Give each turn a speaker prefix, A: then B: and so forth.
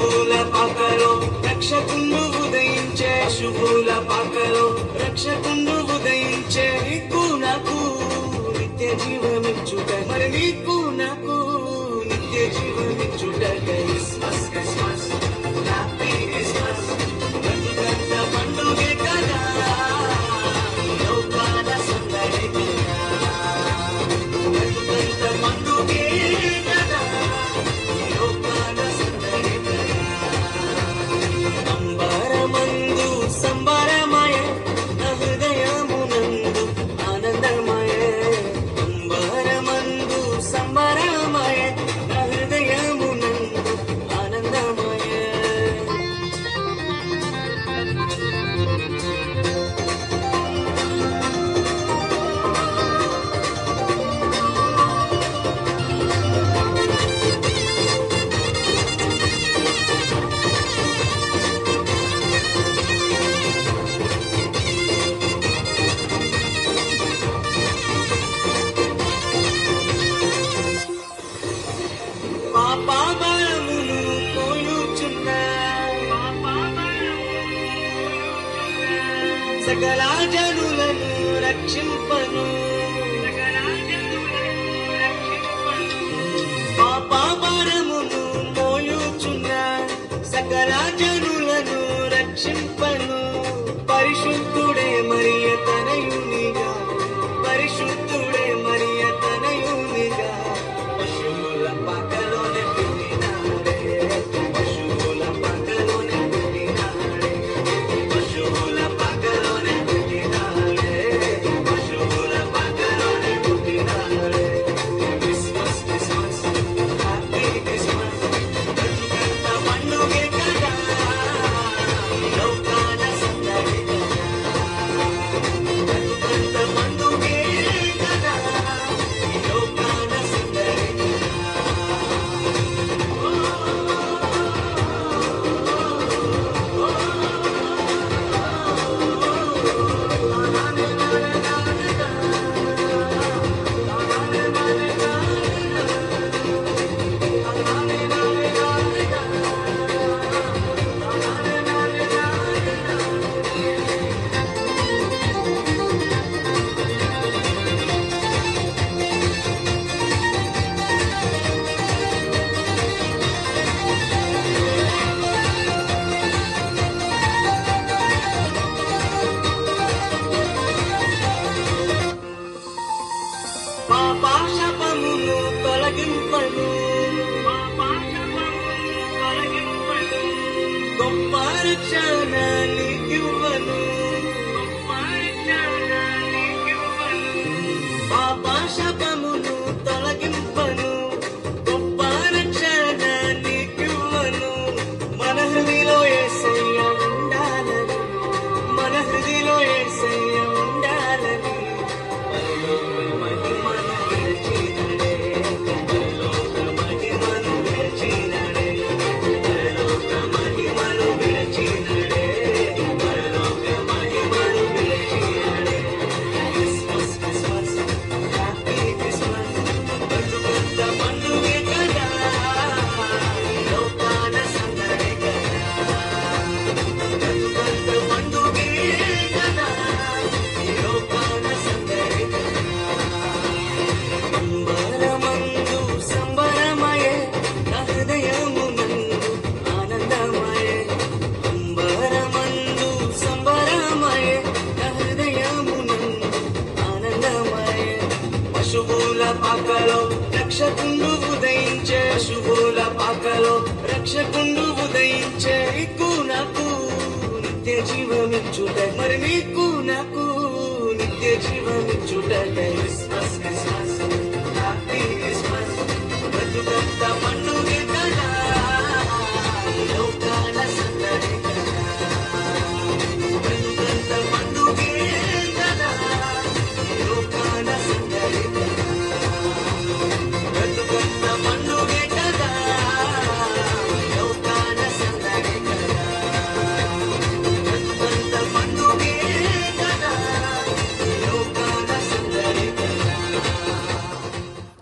A: శుభుల పాకలో రక్షకుండు ఉదయించే శుభుల పాకలో రక్షకుండు ఉదయించే నీకు నాకు నిత్య జీవమిచ్చుట. మరి నీకు నాకు నిత్య జీవమిచ్చుట. సకల జనులను రక్షింపను. పాపాపరమును మోయుచున్న సకల జనులను రక్షింపను. Bye. పాకలో రక్షకులు ఉదయించే శుభుల పాకలో రక్షకు